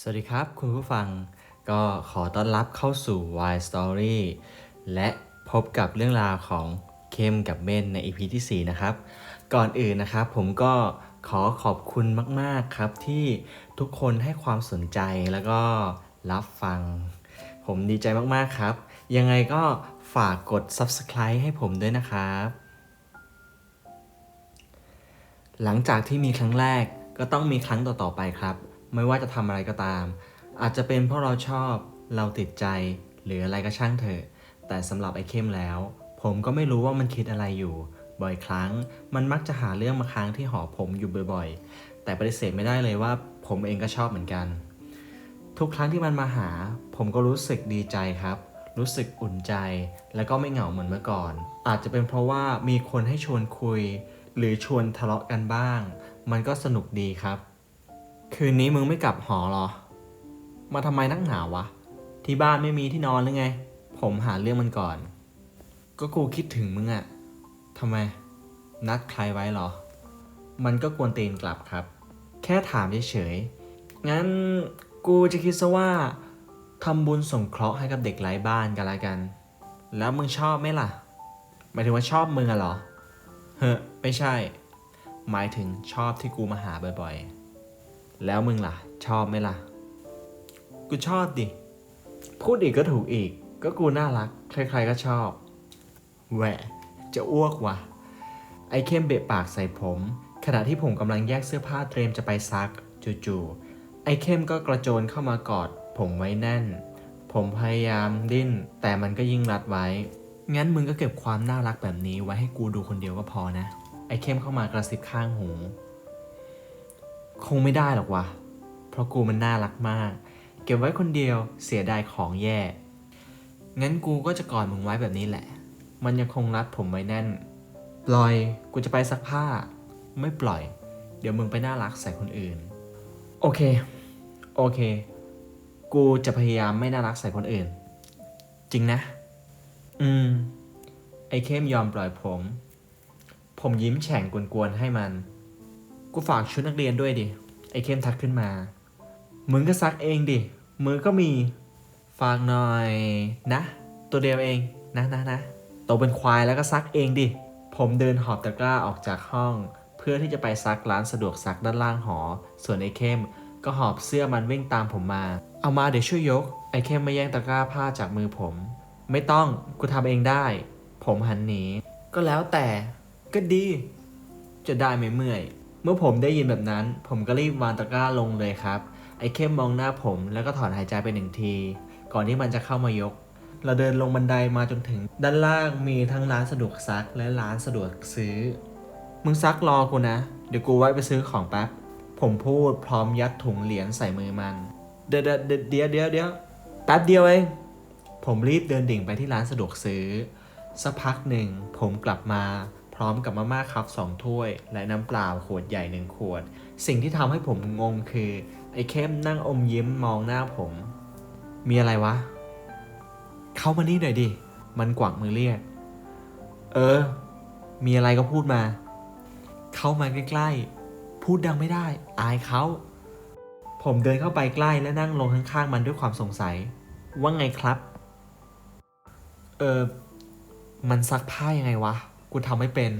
สวัสดีครับ คุณผู้ฟังก็ขอต้อนรับเข้าสู่ Why Story และพบกับเรื่องราวของเข้มกับเม่นใน EP ที่ 4 นะครับ ก่อนอื่นนะครับผมก็ขอขอบคุณมาก ๆ ครับที่ทุกคนให้ความสนใจแล้วก็รับฟัง ผมดีใจมาก ๆ ครับ ยังไงก็ฝากกด Subscribe ให้ผมด้วยนะครับ หลังจากที่มีครั้งแรกก็ต้องมีครั้งต่อ ๆ ไปครับ ไม่ว่าจะทำอะไรก็ตาม อาจจะเป็นเพราะเราชอบเราติดใจ หรืออะไรก็ช่างเถอะ แต่สำหรับไอ้เข้มแล้ว ผมก็ไม่รู้ว่ามันคิดอะไรอยู่ บ่อยครั้งมันมักจะหาเรื่องมาค้างที่หอผมอยู่บ่อยๆ แต่ปฏิเสธไม่ได้เลยว่า ผมเองก็ชอบเหมือนกัน ทุกครั้งที่มันมาหา ผมก็รู้สึกดีใจครับ รู้สึกอุ่นใจ แล้วก็ไม่เหงาเหมือนเมื่อก่อน อาจจะเป็นเพราะว่ามีคนให้ชวนคุย หรือชวนทะเลาะกันบ้าง มันก็สนุกดีครับ คืนนี้มึงไม่กลับหอเหรอ มาทำไมนักหนาวะ ที่บ้านไม่มีที่นอนหรือไง ผมหาเรื่องมันก่อน ก็กูคิดถึงมึงอะทำไม นัดใครไว้เหรอ มันก็กวนตีนกลับครับ แค่ถามเฉยๆ งั้นกูจะคิดซะว่าทำบุญสงเคราะห์ให้กับเด็กไร้บ้านกันละกัน แล้วมึงชอบไหมล่ะ หมายถึงว่าชอบมึงอะเหรอ เฮ้อไม่ใช่ หมายถึงชอบที่กูมาหาบ่อยๆ แล้วมึงล่ะ ชอบไหมล่ะ กูชอบดิ พูดอีกก็ถูกอีก ก็กูน่ารัก ใครๆก็ชอบ แหวะ จะอ้วกว่ะ ไอ้เข้มเบะปากใส่ผม ขณะที่ผมกำลังแยกเสื้อผ้าเตรียมจะไปซัก จู่ๆ ไอ้เข้มก็กระโจนเข้ามากอด ผมไว้แน่น ผมพยายามดิ้น แต่มันก็ยิ่งรัดไว้ งั้นมึงก็เก็บความน่ารักแบบนี้ไว้ให้กูดูคนเดียวก็พอนะ ไอ้เข้มเข้ามากระซิบข้างหู คงไม่ได้หรอกวะเพราะกูมันน่ารักมาก เก็บไว้คนเดียวเสียดายของแย่ งั้นกูก็จะกอดมึงไว้แบบนี้แหละ มันยังคงรัดผมไว้แน่น ปล่อย กูจะไปซักผ้า ไม่ปล่อย เดี๋ยวมึงไปน่ารักใส่คนอื่น โอเค โอเค กูจะพยายามไม่น่ารักใส่คนอื่น จริงนะ อืม ไอ้เข้มยอมปล่อยผม ผมยิ้มแฉ่งกวนๆให้มัน กูฝากชุดนักเรียนด้วยดิ ไอเข้มทักขึ้นมา มึงก็ซักเองดิ มือก็มี ฝากหน่อยนะ ตัวเดียวเองนะนะนะโตเป็นควายแล้วก็ซักเองดิ ผมเดินหอบตะกร้าออกจากห้อง เพื่อที่จะไปซักร้านสะดวกซักด้านล่างหอ ส่วนไอเข้มก็หอบเสื้อมันวิ่งตามผมมา เอามาเดี๋ยวช่วยยก ไอเข้มไม่แย่งตะกร้าผ้าจากมือผม ไม่ต้อง กูทำเองได้ ผมหันหนี ก็แล้วแต่ ก็ดี จะได้ไม่เมื่อย เมื่อผมได้ยินแบบนั้น ผมก็รีบวางตะกร้าลงเลยครับ ไอ้เข้มมองหน้าผมแล้วก็ถอนหายใจไปหนึ่งที ก่อนที่มันจะเข้ามายก เราเดินลงบันไดมาจนถึง ด้านล่างมีทั้งร้านสะดวกซักและร้านสะดวกซื้อ มึงซักรอกูนะ เดี๋ยวกูไว้ไปซื้อของแป๊บ ผมพูดพร้อมยัดถุงเหรียญใส่มือมัน เดี๋ยวเดี๋ยวเดี๋ยวเดี๋ยวแป๊บเดียวเอง ผมรีบเดินดิ่งไปที่ร้านสะดวกซื้อ สักพักหนึ่งผมกลับมา พร้อมกับมาม่าครับสองถ้วย และน้ำเปล่าขวดใหญ่หนึ่งขวด สิ่งที่ทำให้ผมงงคือ ไอ้เข้มนั่งอมยิ้มมองหน้าผม มีอะไรวะ เข้ามานี่หน่อยดิ มันกวักมือเรียก เออ มีอะไรก็พูดมา เข้ามาใกล้ๆ พูดดังไม่ได้ อายเขา ผมเดินเข้าไปใกล้และนั่งลงข้างๆมันด้วยความสงสัย ว่าไงครับ เออมันซักผ้ายังไงวะ กูทำไม่เป็น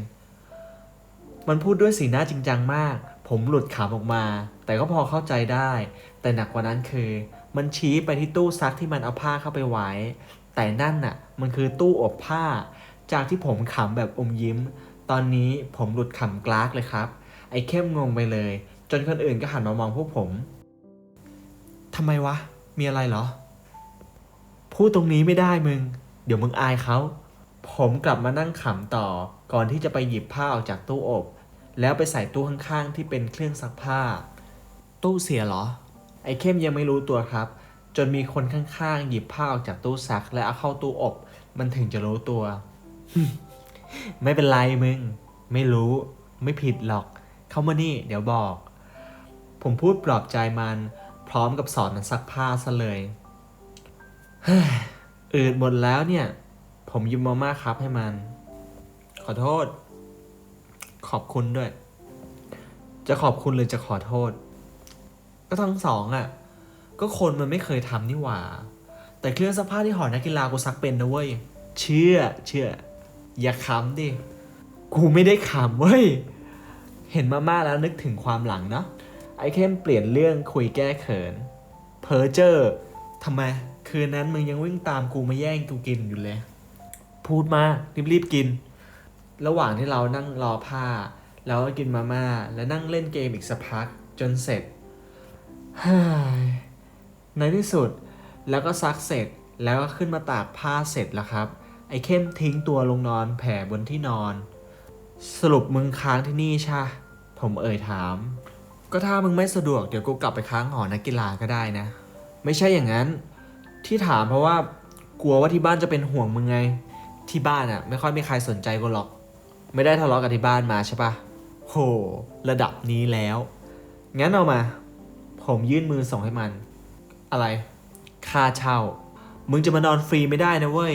มันพูดด้วยสีหน้าจริงจังมาก ผมหลุดขำออกมา แต่ก็พอเข้าใจได้ แต่หนักกว่านั้นคือ มันชี้ไปที่ตู้ซักที่มันเอาผ้าเข้าไปไว้ แต่นั่นน่ะ มันคือตู้อบผ้า จากที่ผมขำแบบอมยิ้ม ตอนนี้ผมหลุดขำกลากเลยครับ ไอ้เข้มงงไปเลย จนคนอื่นก็หันมามองพวกผมทำไมวะ มีอะไรเหรอ พูดตรงนี้ไม่ได้มึง เดี๋ยวมึงอายเขา ผมกลับมานั่งขำต่อ ก่อนที่จะไปหยิบผ้าออกจากตู้อบ แล้วไปใส่ตู้ข้างๆ ที่เป็นเครื่องซักผ้า ตู้เสียเหรอ ไอ้เข้มยังไม่รู้ตัวครับ จนมีคนข้างๆ หยิบผ้าออกจากตู้ซัก และเอาเข้าตู้อบ มันถึงจะรู้ตัว ไม่เป็นไรมึง ไม่รู้ ไม่ผิดหรอก เข้ามานี่ เดี๋ยวบอก ผมพูดปลอบใจมัน พร้อมกับสอนมันซักผ้าซะเลยเฮ้ยอืดหมดแล้วเนี่ย ผมยิมมาม่าครับให้มัน ขอโทษ ขอบคุณด้วย จะขอบคุณหรือจะขอโทษ ก็ทั้งสองอะ่ะ ก็คนมันไม่เคยทำนี่หว่า แต่เครื่องซักผ้าที่หอนักกีฬากูซักเป็นนะเว้ย เชื่อ เชื่อ อย่าขำดิ กูไม่ได้ขำเว้ย เห็นมาม่าแล้วนึกถึงความหลังเนาะ ไอเข้มเปลี่ยนเรื่องคุยแก้เขิน เพอเจอร์ทำไม คืนนั้นมึงยังวิ่งตามกูมาแย่งกูกินอยู่เลย พูดมารีบๆกิน ระหว่างที่เรานั่งรอผ้า แล้วก็กินมาม่า แล้วนั่งเล่นเกมอีกสักพักจนเสร็จในที่สุดแล้วก็ซักเสร็จแล้วก็ขึ้นมาตากผ้าเสร็จแล้วครับ ไอ้เข้มทิ้งตัวลงนอนแผ่บนที่นอน สรุปมึงค้างที่นี่ใช่ผมเอ่ยถาม ก็ถ้ามึงไม่สะดวกเดี๋ยวกูกลับไปค้างหอนักกีฬาก็ได้นะ ไม่ใช่อย่างนั้น ที่ถามเพราะว่ากลัวว่าที่บ้านจะเป็นห่วงมึงไง ที่บ้านอะไม่ค่อยมีใครสนใจกูหรอก ไม่ได้ทะเลาะกับที่บ้านมาใช่ปะโห ระดับนี้แล้ว งั้นเอามา ผมยื่นมือส่งให้มัน อะไร ค่าเช่า มึงจะมานอนฟรีไม่ได้นะเว้ย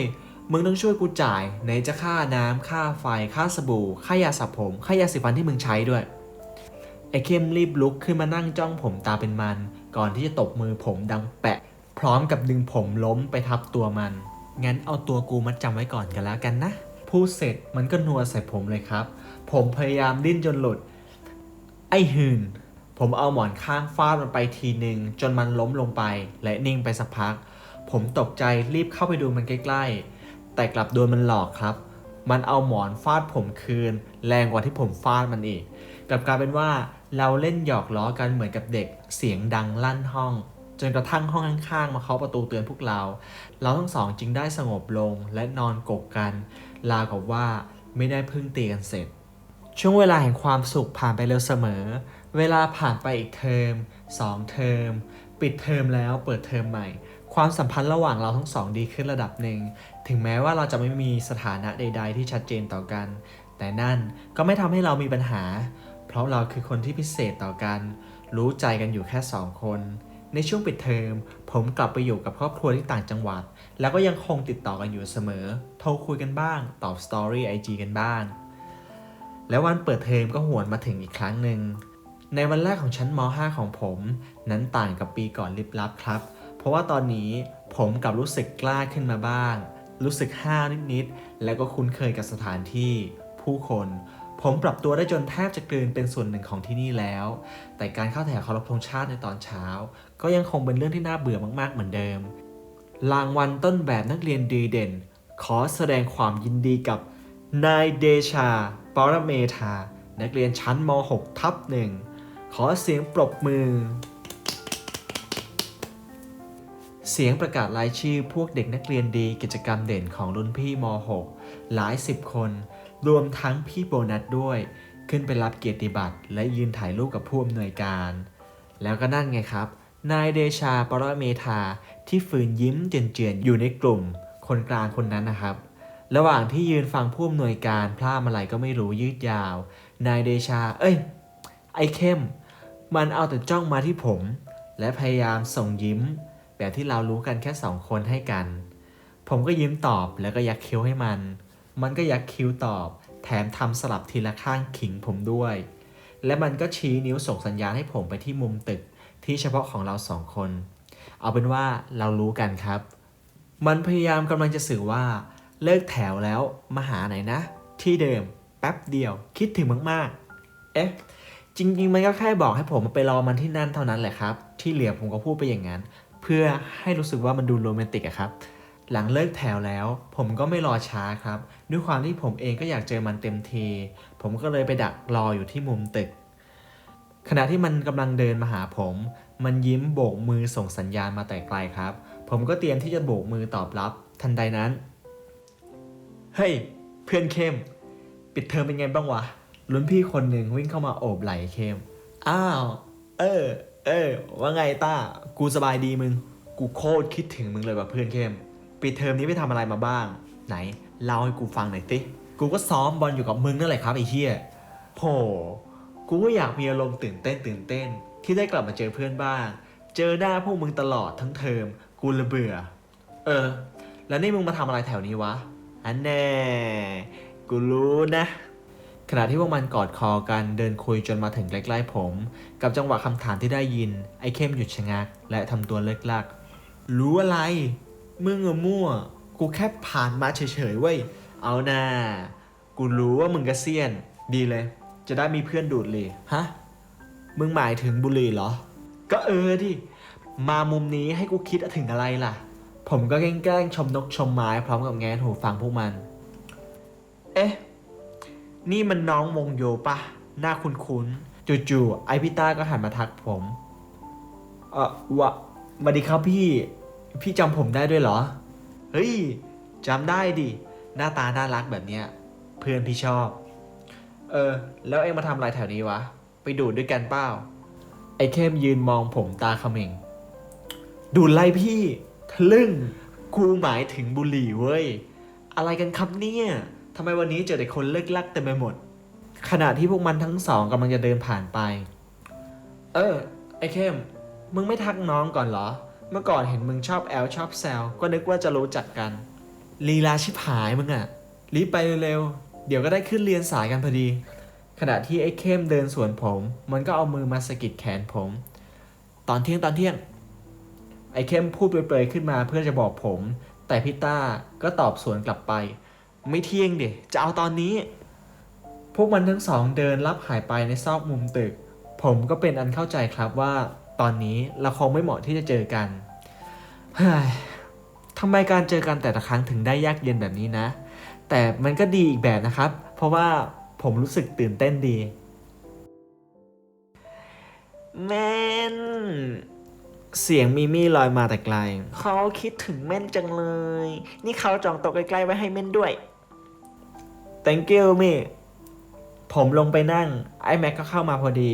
มึงต้องช่วยกูจ่าย ไหนจะค่าน้ำค่าไฟ ค่าสบู่ ค่ายาสระผม ค่ายาสีฟันที่มึงใช้ด้วย ไอ้เข้มรีบลุกขึ้นมานั่งจ้องผมตาเป็นมัน ก่อนที่จะตบมือผมดังแปะ พร้อมกับดึงผมล้มไปทับตัวมัน งั้นเอาตัวกูมาจำไว้ก่อนกันแล้วกันนะ พูดเสร็จมันก็นัวใส่ผมเลยครับ ผมพยายามดิ้นจนหลุด ไอ้หืน ผมเอาหมอนข้างฟาดมันไปทีหนึ่งจนมันล้มลงไป และนิ่งไปสักพัก ผมตกใจรีบเข้าไปดูมันใกล้ๆ แต่กลับโดนมันหลอกครับ มันเอาหมอนฟาดผมคืน แรงกว่าที่ผมฟาดมันอีก กลับกลายเป็นว่าเราเล่นหยอกล้อกันเหมือนกับเด็กเสียงดังลั่นห้อง นกระทั่งห้องข้างๆมาเคาะประตูเตือนพวกเรา เราทั้งสองจึงได้สงบลงและนอนกกกันราวกับว่าไม่ได้พิ่งตีกันเสร็จ ช่วงเวลาแห่งความสุขผ่านไปเร็วเสมอ เวลาผ่านไปอีกเทอมสองเทอม ปิดเทอมแล้วเปิดเทอมใหม่ ความสัมพันธ์ระหว่างเราทั้งสองดีขึ้นระดับหนึ่ง ถึงแม้ว่าเราจะไม่มีสถานะใด ๆ ที่ชัดเจนต่อกัน แต่นั่นก็ไม่ทำให้เรามีปัญหา เพราะเราคือคนที่พิเศษต่อกัน รู้ใจกันอยู่แค่สองคน ในช่วงปิดเทอม ผมกลับไปอยู่กับครอบครัวที่ต่างจังหวัด แล้วก็ยังคงติดต่อกันอยู่เสมอ โทรคุยกันบ้าง ตอบสตอรี่ไอจีกันบ้าง แล้ววันเปิดเทอมก็หวนมาถึงอีกครั้งหนึ่ง ในวันแรกของชั้นม .5 ของผม นั้นต่างกับปีก่อนลิบลับครับ เพราะว่าตอนนี้ผมกลับรู้สึกกล้าขึ้นมาบ้าง รู้สึกห้าวนิดๆ แล้วก็คุ้นเคยกับสถานที่ ผู้คน ผมปรับตัวได้จนแทบจะกลืนเป็นส่วนหนึ่งของที่นี่แล้ว แต่การเข้าแถวเคารพธงชาติในตอนเช้า ก็ยังคงเป็นเรื่องที่น่าเบื่อมากๆเหมือนเดิม รางวัลต้นแบบนักเรียนดีเด่น ขอแสดงความยินดีกับนายเดชา ปรเมธา นักเรียนชั้นม .6 ทับหนึ่ง ขอเสียงปรบมือ เสียงประกาศรายชื่อพวกเด็กนักเรียนดีกิจกรรมเด่นของรุ่นพี่ม .6 หลายสิบคน รวมทั้งพี่โบนัสด้วย ขึ้นไปรับเกียรติบัตรและยืนถ่ายรูปกับผู้อำนวยการ แล้วก็นั่นไงครับ นายเดชาปรเมธาที่ฝืนยิ้มเจือนๆอยู่ในกลุ่ม คนกลางคนนั้นนะครับ ระหว่างที่ยืนฟังผู้อำนวยการพร่ามอะไรก็ไม่รู้ยืดยาว นายเดชา เอ้ย ไอเข้ม มันเอาแต่จ้องมาที่ผม และพยายามส่งยิ้ม แบบที่เรารู้กันแค่สองคนให้กัน ผมก็ยิ้มตอบแล้วก็ยักคิ้วให้มัน มันก็ยักคิ้วตอบ แถมทำสลับทีละข้างขิงผมด้วย และมันก็ชี้นิ้วส่งสัญญาณให้ผมไปที่มุมตึกที่เฉพาะของเราสองคน เอาเป็นว่าเรารู้กันครับ มันพยายามกำลังจะสื่อว่าเลิกแถวแล้วมาหาไหนนะ ที่เดิม แป๊บเดียว คิดถึงมากๆ เอ๊ะ จริง ๆ มันก็แค่บอกให้ผมไปรอมันที่นั่นเท่านั้นแหละครับ ที่เหลือผมก็พูดไปอย่างนั้น เพื่อให้รู้สึกว่ามันดูโรแมนติกอะครับ หลังเลิกแถวแล้ว ผมก็ไม่รอช้าครับ ด้วยความที่ผมเองก็อยากเจอมันเต็มที ผมก็เลยไปดักรออยู่ที่มุมตึก ขณะที่มันกำลังเดินมาหาผม มันยิ้มโบกมือส่งสัญญาณมาแต่ไกลครับ ผมก็เตรียมที่จะโบกมือตอบรับ ทันใดนั้น เฮ้ยเพื่อนเข้ม ปิดเทอมเป็นไงบ้างวะรุ่นพี่คนหนึ่งวิ่งเข้ามาโอบไหล่เข้ม อ้าว เออ เออ ว่าไงต้า กูสบายดีมึง กูโคตรคิดถึงมึงเลยว่ะเพื่อนเข้ม ปิดเทอมนี้ไปทำอะไรมาบ้าง ไหนเล่าให้กูฟังหน่อยสิกูก็ซ้อมบอลอยู่กับมึงนั่นแหละครับไอ้เหี้ยโหกูก็อยากมีอารมณ์ตื่นเต้นตื่นเต้น ที่ได้กลับมาเจอเพื่อนบ้าง เจอหน้าพวกมึงตลอดทั้งเทอม กูละเบื่อ เออ แล้วนี่มึงมาทำอะไรแถวนี้วะอันแน่กูรู้นะขณะที่พวกมันกอดคอกันเดินคุยจนมาถึงใกล้ๆผม กับจังหวะคำถามที่ได้ยิน ไอ้เข้มหยุดชะงัก และทำตัวเลิกลัก รู้อะไร มึงอะมั่ว กูแค่ผ่านมาเฉยๆเว้ย เอานากูรู้ว่ามึงกระเซียน ดีเลย จะได้มีเพื่อนดูดเลยฮะ มึงหมายถึงบุหรี่เหรอ ก็เออดิ มามุมนี้ให้กูคิดถึงอะไรล่ะ ผมก็แกล้งชมนกชมไม้พร้อมกับแงนหูฟังพวกมัน เอ๊ะ นี่มันน้องวงโยปะ หน้าคุ้นๆ จู่ๆ ไอพิต้าก็หันมาทักผม เออวะมาดีครับพี่ พี่จำผมได้ด้วยเหรอ เฮ้ยจำได้ดิ หน้าตาน่ารักแบบเนี้ย เพื่อนพี่ชอบ เออ แล้วเอ็งมาทำอะไรแถวนี้วะ ไปดูดด้วยกันเป้าไอ้เข้มยืนมองผมตาเขม่ง ดูดไล่พี่ ทะลึ่ง กูหมายถึงบุหรี่เว้ย อะไรกันครับเนี่ยทำไมวันนี้เจอแต่คนเลิกลักเต็มไปหมด ขณะที่พวกมันทั้งสองกำลังจะเดินผ่านไป เออ ไอ้เข้ม มึงไม่ทักน้องก่อนเหรอ เมื่อก่อนเห็นมึงชอบแอลชอบแซวก็นึกว่าจะรู้จักกัน ลีลาชิบหายมึงอะรีบไปเร็วๆ เดี๋ยวก็ได้ขึ้นเรียนสายกันพอดี ขณะที่ไอ้เข้มเดินสวนผม มันก็เอามือมาสะกิดแขนผม ตอนเที่ยงตอนเที่ยง ไอ้เข้มพูดเปรยๆขึ้นมาเพื่อจะบอกผม แต่พี่ต้าก็ตอบสวนกลับไป ไม่เที่ยงเดี๋ยจะเอาตอนนี้ พวกมันทั้งสองเดินลับหายไปในซอกมุมตึก ผมก็เป็นอันเข้าใจครับว่า ตอนนี้เราคงไม่เหมาะที่จะเจอกัน เฮ้ยทำไมการเจอกันแต่ละครั้งถึงได้ยากเย็นแบบนี้นะ แต่มันก็ดีอีกแบบนะครับ เพราะว่าผมรู้สึกตื่นเต้นดี แม่นเสียงมิมี่ลอยมาแต่ไกล เขาคิดถึงเม่นจังเลย นี่เขาจองโต๊ะใกล้ๆไว้ให้เม่นด้วย thank you มี่ผมลงไปนั่ง ไอ้แม็กก็เข้ามาพอดี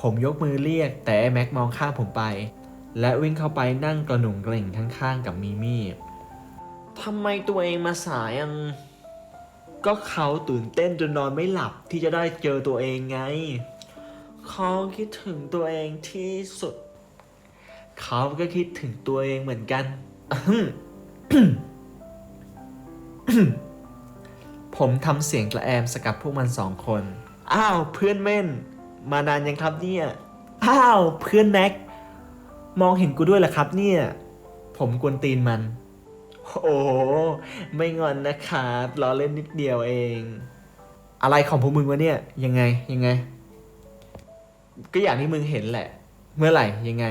ผมยกมือเรียกแต่แม็กมองข้ามผมไป และวิ่งเข้าไปนั่งกระหนุ่งกริ่งข้างๆกับมิมี่ทำไมตัวเองมาสายอัง ก็เขาตื่นเต้นจนนอนไม่หลับที่จะได้เจอตัวเองไง เขาคิดถึงตัวเองที่สุด เขาก็คิดถึงตัวเองเหมือนกัน ผมทำเสียงกระแอมสกัดพวกมันสองคน อ้าวเพื่อนเม่น มานานยังครับเนี่ย อ้าวเพื่อนแน็ก มองเห็นกูด้วยเหรอครับเนี่ย ผมกวนตีนมัน โอ้ไม่งอนนะครับล้อเล่นนิดเดียวเอง อะไรของพวกมึงวะเนี่ย ยังไงยังไง ก็อย่างที่มึงเห็นแหละ เมื่อไหร่ยังไง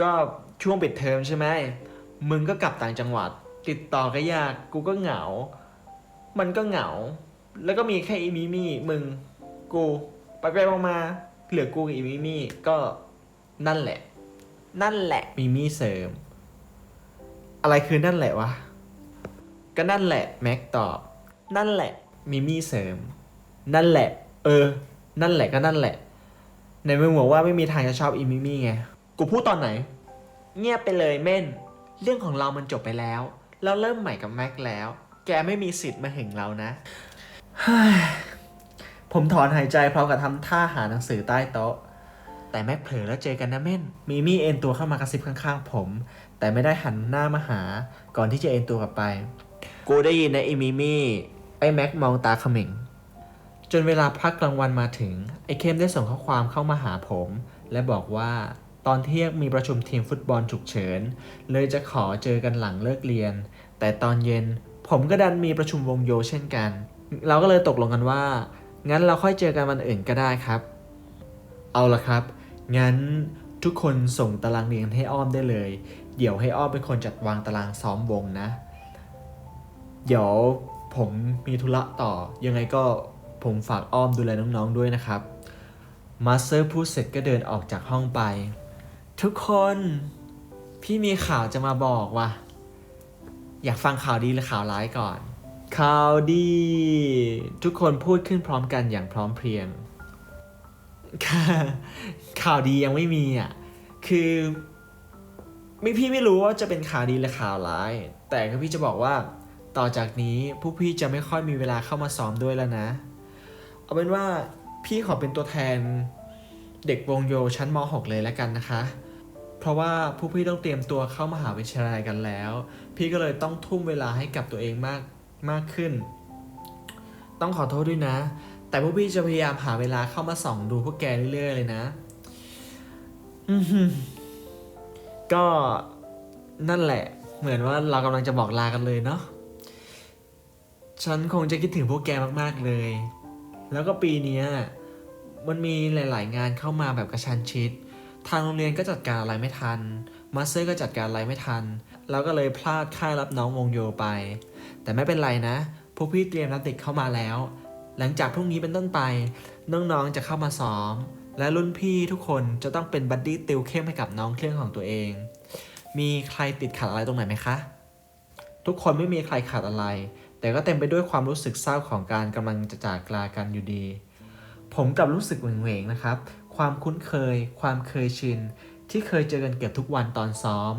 ก็ช่วงปิดเทอมใช่ไหม มึงก็กลับต่างจังหวัด ติดต่อก็ยาก กูก็เหงา มันก็เหงา แล้วก็มีแค่อีมิมี่มึง กู ไปไปมามาเหลือกูกับอีมิมี่ก็นั่นแหละ นั่นแหละมิมี่เสริม อะไรคือนั่นแหละวะ ก็นั่นแหละแม็กตอบ นั่นแหละมิมี่เสริม นั่นแหละ เออ นั่นแหละก็นั่นแหละ ในมึงบอกว่าไม่มีทางจะชอบอีมิมี่ไง กูพูดตอนไหน เงียบไปเลยเม่น เรื่องของเรามันจบไปแล้ว เราเริ่มใหม่กับแม็กแล้ว แกไม่มีสิทธิ์มาหึงเรานะ ผมถอนหายใจพร้อมกับทำท่าหาหนังสือใต้โต๊ะ แต่แม็กเผลอแล้วเจอกันนะเม่น มีมี่เอ็นตัวเข้ามากระซิบข้างๆผม แต่ไม่ได้หันหน้ามาหา ก่อนที่จะเอ็นตัวกลับไป กูได้ยินนะไอ้มิมี่ไอ้แม็กมองตาเขม่งจนเวลาพักกลางวันมาถึง ไอ้เข้มได้ส่งข้อความเข้ามาหาผม และบอกว่าตอนเที่ยงมีประชุมทีมฟุตบอลฉุกเฉิน เลยจะขอเจอกันหลังเลิกเรียน แต่ตอนเย็นผมก็ดันมีประชุมวงโยเช่นกัน เราก็เลยตกลงกันว่า งั้นเราค่อยเจอกันวันอื่นก็ได้ครับ เอาละครับ งั้นทุกคนส่งตารางเรียนให้อ้อมได้เลย เดี๋ยวให้อ้อมเป็นคนจัดวางตารางซ้อมวงนะ เดี๋ยวผมมีธุระต่อ ยังไงก็ผมฝากอ้อมดูแลน้องๆด้วยนะครับ มาสเตอร์พูดเสร็จก็เดินออกจากห้องไป ทุกคน พี่มีข่าวจะมาบอกว่ะ อยากฟังข่าวดีหรือข่าวร้ายก่อน ข่าวดี ทุกคนพูดขึ้นพร้อมกันอย่างพร้อมเพรียง ข่าวดียังไม่มีอะ คือไม่พี่ไม่รู้ว่าจะเป็นข่าวดีหรือข่าวร้าย แต่ก็พี่จะบอกว่าต่อจากนี้พวกพี่จะไม่ค่อยมีเวลาเข้ามาซ้อมด้วยแล้วนะ เอาเป็นว่าพี่ขอเป็นตัวแทนเด็กวงโยชั้นม .6 เลยแล้วกันนะคะ เพราะว่าพวกพี่ต้องเตรียมตัวเข้ามหาวิทยาลัยกันแล้ว พี่ก็เลยต้องทุ่มเวลาให้กับตัวเองมาก มากขึ้น ต้องขอโทษด้วยนะ แต่พวกพี่จะพยายามหาเวลาเข้ามาส่องดูพวกแกเรื่อยๆเลยนะก็นั่นแหละ เหมือนว่าเรากำลังจะบอกลากันเลยเนาะฉันคงจะคิดถึงพวกแกมากๆเลย แล้วก็ปีนี้มันมีหลาย ๆ งานเข้ามาแบบกระชันชิด ทางโรงเรียนก็จัดการอะไรไม่ทัน มาสเตอร์ก็จัดการอะไรไม่ทัน เราก็เลยพลาดค่ายรับน้องวงโยไป แต่ไม่เป็นไรนะ พวกพี่เตรียมรับเด็กเข้ามาแล้ว หลังจากพรุ่งนี้เป็นต้นไป น้องๆจะเข้ามาซ้อม และรุ่นพี่ทุกคนจะต้องเป็นบัดดี้ติวเข้มให้กับน้องเครื่องของตัวเอง มีใครติดขัดอะไรตรงไหนไหมคะ ทุกคนไม่มีใครขาดอะไร แต่ก็เต็มไปด้วยความรู้สึกเศร้าของการกำลังจะจากลากันอยู่ดี ผมกับรู้สึกเหวงๆนะครับ ความคุ้นเคย ความเคยชินที่เคยเจอกันเกือบทุกวันตอนซ้อม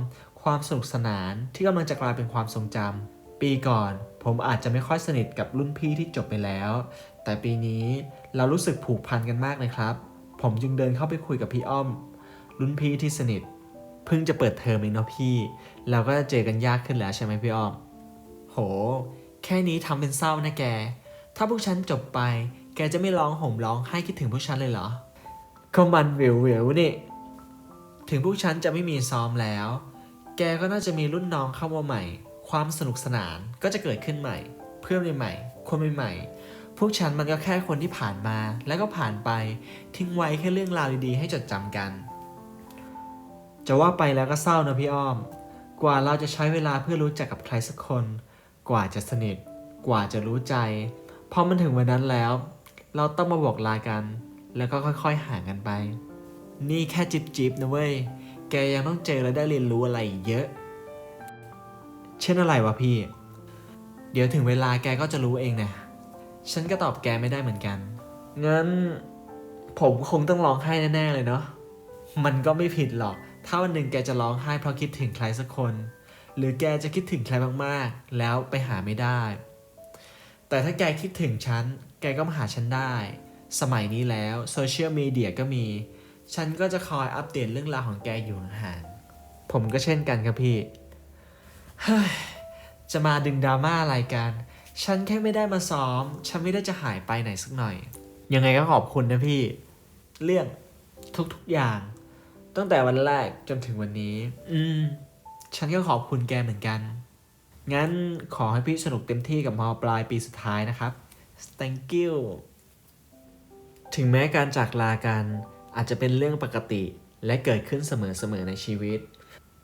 ความสนุกสนานที่กำลังจะกลายเป็นความทรงจำปีก่อนผมอาจจะไม่ค่อยสนิทกับรุ่นพี่ที่จบไปแล้ว แต่ปีนี้เรารู้สึกผูกพันกันมากเลยครับ ผมจึงเดินเข้าไปคุยกับพี่อ้อม รุ่นพี่ที่สนิท เพิ่งจะเปิดเทอมเองเนาะพี่ เราก็จะเจอกันยากขึ้นแล้วใช่ไหมพี่อ้อม โห แค่นี้ทำเป็นเศร้านะแก ถ้าพวกฉันจบไป แกจะไม่ร้องห่มร้องไห้คิดถึงพวกฉันเลยเหรอก็มันเววเวนี่ ถึงพวกฉันจะไม่มีซ้อมแล้ว แกก็น่าจะมีรุ่นน้องเข้ามาใหม่ ความสนุกสนานก็จะเกิดขึ้นใหม่ เพื่อนใหม่ๆคนใหม่ๆพวกฉันมันก็แค่คนที่ผ่านมาแล้วก็ผ่านไป ทิ้งไว้แค่เรื่องราวดีๆ ให้จดจำกัน จะว่าไปแล้วก็เศร้านะพี่อ้อม กว่าเราจะใช้เวลาเพื่อรู้จักกับใครสักคน กว่าจะสนิท กว่าจะรู้ใจพอมันถึงวันนั้นแล้ว เราต้องมาบอกลากัน แล้วก็ค่อยๆห่างกันไป นี่แค่จิบจิบนะเว้ย แกยังต้องเจอและได้เรียนรู้อะไรเยอะ เช่นอะไรวะพี่ เดี๋ยวถึงเวลาแกก็จะรู้เองนะ ฉันก็ตอบแกไม่ได้เหมือนกัน งั้นผมคงต้องร้องไห้แน่ๆเลยเนาะ มันก็ไม่ผิดหรอก ถ้าวันหนึ่งแกจะร้องไห้เพราะคิดถึงใครสักคน หรือแกจะคิดถึงใครมากๆ แล้วไปหาไม่ได้ แต่ถ้าแกคิดถึงฉัน แกก็มาหาฉันได้ สมัยนี้แล้วโซเชียลมีเดียก็มี ฉันก็จะคอยอัปเดตเรื่องราวของแกอยู่ห่างผมก็เช่นกันครับพี่ เฮ้ย จะมาดึงดราม่าอะไรกัน ฉันแค่ไม่ได้มาซ้อม ฉันไม่ได้จะหายไปไหนสักหน่อย ยังไงก็ขอบคุณนะพี่ เรื่องทุกๆอย่าง ตั้งแต่วันแรกจนถึงวันนี้ อืม ฉันก็ขอบคุณแกเหมือนกัน งั้นขอให้พี่สนุกเต็มที่กับมปลายปีสุดท้ายนะครับ thank you ถึงแม้การจากลากัน อาจจะเป็นเรื่องปกติและเกิดขึ้นเสมอๆในชีวิต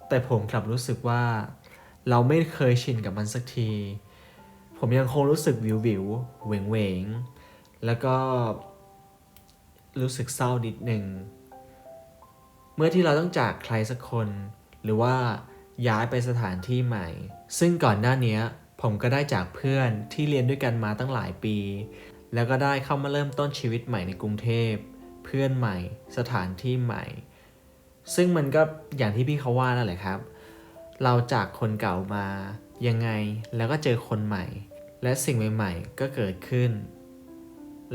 แต่ผมกลับรู้สึกว่า เราไม่เคยชินกับมันสักที ผมยังคงรู้สึกวิววิวเหวงเวงแล้วก็รู้สึกเศร้านิดหนึ่ง เมื่อที่เราต้องจากใครสักคน หรือว่าย้ายไปสถานที่ใหม่ ซึ่งก่อนหน้านี้ผมก็ได้จากเพื่อนที่เรียนด้วยกันมาตั้งหลายปี แล้วก็ได้เข้ามาเริ่มต้นชีวิตใหม่ในกรุงเทพ เพื่อนใหม่ สถานที่ใหม่ ซึ่งมันก็อย่างที่พี่เขาว่านั่นแหละครับ เราจากคนเก่ามายังไงแล้วก็เจอคนใหม่ และสิ่งใหม่ๆก็เกิดขึ้น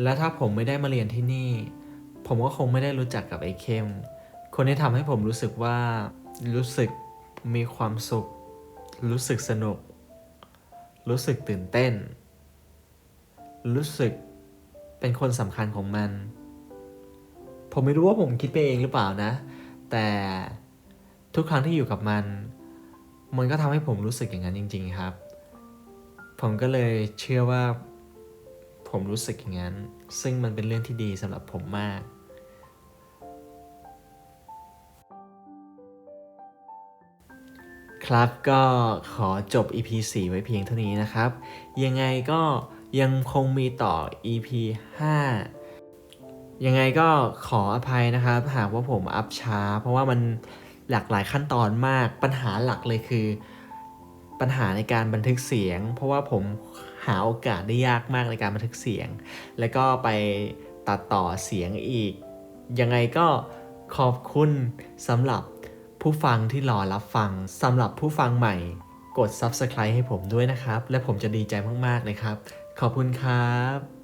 และถ้าผมไม่ได้มาเรียนที่นี่ ผมก็คงไม่ได้รู้จักกับไอ้เข้ม คนที่ทำให้ผมรู้สึกว่ารู้สึกมีความสุข รู้สึกสนุก รู้สึกตื่นเต้น รู้สึกเป็นคนสำคัญของมัน ผมไม่รู้ว่าผมคิดไปเองหรือเปล่านะ แต่ทุกครั้งที่อยู่กับมัน มันก็ทำให้ผมรู้สึกอย่างนั้นจริง ๆครับ ผมก็เลยเชื่อว่า ผมรู้สึกอย่างนั้น ซึ่งมันเป็นเรื่องที่ดีสำหรับผมมากครับก็ขอจบ EP 4 ไว้เพียงเท่านี้นะครับ ยังไงก็ยังคงมีต่อ EP 5 ยังไงก็ขออภัยนะครับ หากว่าผมอัพช้า เพราะว่ามันหลากหลายขั้นตอนมาก ปัญหาหลักเลยคือ ปัญหาในการบันทึกเสียง เพราะว่าผมหาโอกาสได้ยากมากในการบันทึกเสียง แล้วก็ไปตัดต่อเสียงอีก ยังไงก็ขอบคุณสำหรับผู้ฟังที่รอรับฟังสำหรับผู้ฟังใหม่ กด Subscribe ให้ผมด้วยนะครับ และผมจะดีใจมาก ๆ เลยครับ ขอบคุณครับ